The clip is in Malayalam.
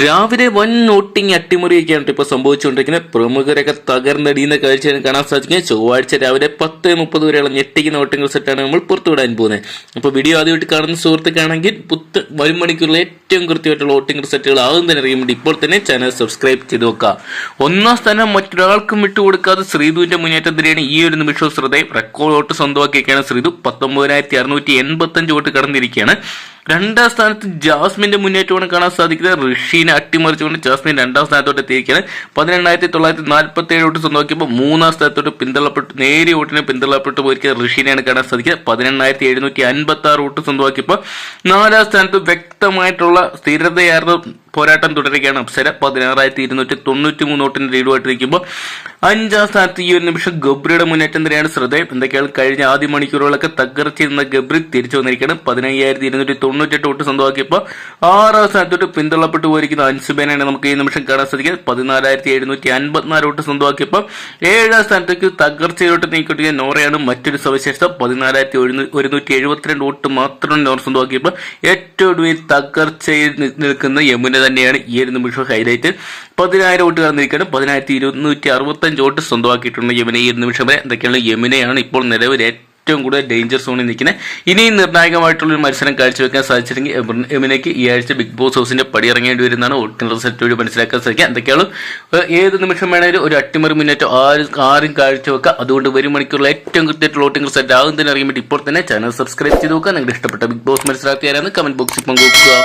രാവിലെ വൻ നോട്ടിങ് അട്ടിമറിയൊക്കെയാണ് ഇപ്പോൾ സംഭവിച്ചുകൊണ്ടിരിക്കുന്നത്. പ്രമുഖരൊക്കെ തകർന്നടിയുന്ന കാഴ്ചയാണ് കാണാൻ സാധിക്കുന്നത്. ചൊവ്വാഴ്ച രാവിലെ പത്ത് മുപ്പത് വരെയുള്ള ഞെട്ടിക്കുന്ന നോട്ടിങ്ങൾ സെറ്റാണ് നമ്മൾ പുറത്തുവിടാൻ പോകുന്നത്. അപ്പോൾ വീഡിയോ ആദ്യമായിട്ട് കാണുന്ന സുഹൃത്തുക്കാണെങ്കിൽ പുത്ത് വരും മണിക്കൂറിൽ ഏറ്റവും കൃത്യമായിട്ടുള്ള വോട്ടിംഗ് റിസൾട്ടുകൾ ആകും തന്നെ അറിയാൻ വേണ്ടി ഇപ്പോൾ തന്നെ ചാനൽ സബ്സ്ക്രൈബ് ചെയ്ത് വെക്കുക. ഒന്നാം സ്ഥാനം മറ്റൊരാൾക്കും വിട്ടുകൊടുക്കാതെ ശ്രീധുവിന്റെ മുന്നേറ്റത്തിലാണ് ഈ ഒരു നിമിഷവും ശ്രദ്ധയും. റെക്കോർഡ് വോട്ട് സ്വന്തമാക്കിയൊക്കെയാണ് ശ്രീധു. പത്തൊമ്പതിനായിരത്തി അറുന്നൂറ്റി എൺപത്തഞ്ച് വോട്ട് കടന്നിരിക്കുകയാണ്. രണ്ടാം സ്ഥാനത്ത് ജാസ്മിന്റെ മുന്നേറ്റമാണ് കാണാൻ സാധിക്കുന്നത്. ഋഷീനെ അട്ടിമറിച്ചുകൊണ്ട് ജാസ്മിൻ രണ്ടാം സ്ഥാനത്തോട്ട് എത്തിയിരിക്കുകയാണ്. പതിനെണ്ണായിരത്തി തൊള്ളായിരത്തി നാൽപ്പത്തി ഏഴ് വോട്ട് സ്വന്തമാക്കിയപ്പോൾ മൂന്നാം സ്ഥാനത്തോട്ട് പിന്തള്ളപ്പെട്ടു നേരിയ വോട്ടിനെ പിന്തള്ളപ്പെട്ടു പോയിരിക്കുന്ന ഋഷീനെയാണ് കാണാൻ സാധിക്കുക പതിനെണ്ണായിരത്തി എഴുന്നൂറ്റി അൻപത്തി ആറ് വോട്ട് സ്വന്തമാക്കിയപ്പോൾ നാലാം സ്ഥാനത്ത് വ്യക്തമായിട്ടുള്ള സ്ഥിരതയാർന്ന പോരാട്ടം തുടരുകയാണ്. അപ്സര പതിനാറായിരത്തി ഇരുന്നൂറ്റി തൊണ്ണൂറ്റി മൂന്ന് വോട്ടിന് ലീഡുമായിട്ടിരിക്കുമ്പോൾ അഞ്ചാം സ്ഥാനത്ത് ഈ ഒരു നിമിഷം ഗബ്രിയുടെ മുന്നേറ്റം തന്നെയാണ് ശ്രദ്ധേയം. എന്തൊക്കെയാണ് കഴിഞ്ഞ ആദ്യ മണിക്കൂറുകളൊക്കെ തകർച്ചിരുന്ന ഗബ്രി തിരിച്ചു വന്നിരിക്കുകയാണ്. പതിനയ്യായിരത്തി ഇരുന്നൂറ്റി തൊണ്ണൂറ്റെട്ട് വോട്ട് സ്വന്തമാക്കിയപ്പോൾ ആറാം സ്ഥാനത്തോട്ട് പിന്തള്ളപ്പെട്ടു പോയിരിക്കുന്ന അൻസുബേനാണ് നമുക്ക് ഈ നിമിഷം കാണാൻ സാധിക്കുന്നത്. പതിനാലായിരത്തി എഴുന്നൂറ്റി അൻപത്തിനാല് വോട്ട് സ്വന്തമാക്കിയപ്പോൾ ഏഴാം സ്ഥാനത്തേക്ക് തകർച്ചയിലോട്ട് നീക്കിട്ടിയ നോറയാണ് മറ്റൊരു സവിശേഷത. പതിനാലായിരത്തി ഒരുന്നൂറ്റി എഴുപത്തിരണ്ട് വോട്ട് മാത്രം നോർ സ്വന്തമാക്കിയപ്പോൾ ഏറ്റവും ഒടുവിൽ തകർച്ചയിൽ നിൽക്കുന്ന യമുന തന്നെയാണ് ഈ ഒരു നിമിഷം ഹൈലൈറ്റ് പതിനായിരം വോട്ട് കടന്നിരിക്കുകയാണ് പതിനായിരത്തി ഇരുന്നൂറ്റി അറുപത്തഞ്ച് വോട്ട് സ്വന്തമാക്കിയിട്ടുണ്ട് യമുന ഈ ഒരു നിമിഷം വരെ. എന്തൊക്കെയാണ് യമുനയാണ് ഇപ്പോൾ നിലവിൽ ഏറ്റവും കൂടുതൽ ഡേഞ്ചർ സോണിൽ നിൽക്കുന്നത്. ഇനിയും നിർണായകമായിട്ടുള്ള ഒരു മത്സരം കാഴ്ചവെക്കാൻ സാധിച്ചില്ലെങ്കിൽ യമുനയ്ക്ക് ഈ ആഴ്ച ബിഗ് ബോസ് ഹൗസിന്റെ പടി ഇറങ്ങേണ്ടി വരുന്നതാണ്. വോട്ടിംഗ് റിസൾട്ട് വഴി മനസ്സിലാക്കാൻ സാധിക്കുക. എന്തൊക്കെയാണ്? ഏത് നിമിഷം വേണമെങ്കിലും ഒരു അട്ടിമറി മുന്നേറ്റം ആരും ആരും കാഴ്ചവെക്കുക അതുകൊണ്ട് വരും മണിക്കൂറിൽ ഏറ്റവും കൃത്യമായിട്ടുള്ള വോട്ടിംഗ് റിസൾട്ട് ആകും തന്നെ അറിയാൻ വേണ്ടി ഇപ്പോൾ തന്നെ ചാനൽ സബ്സ്ക്രൈബ് ചെയ്ത് നോക്കുക. നിങ്ങളുടെ ഇഷ്ടപ്പെട്ട ബിഗ് ബോസ് മനസ്സിലാക്കിയാലാണ് കമന്റ് ബോക്സിൽ പങ്കുവെക്കുക.